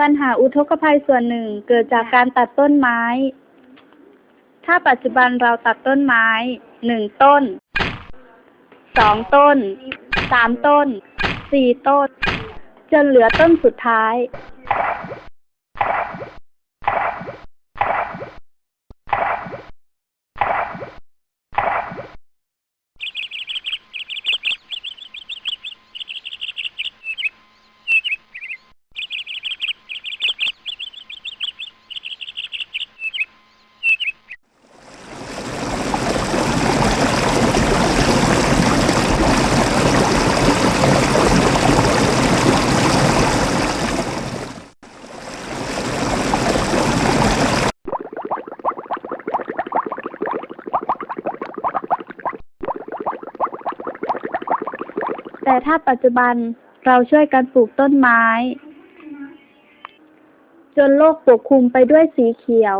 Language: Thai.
ปัญหาอุทกภัยส่วนหนึ่งเกิดจากการตัดต้นไม้ ถ้าปัจจุบันเราตัดต้นไม้หนึ่งต้น สองต้น สามต้น สี่ต้น จนเหลือต้นสุดท้าย แต่ถ้าปัจจุบันเราช่วยกันปลูกต้นไม้ จนโลกปกคลุมไปด้วยสีเขียว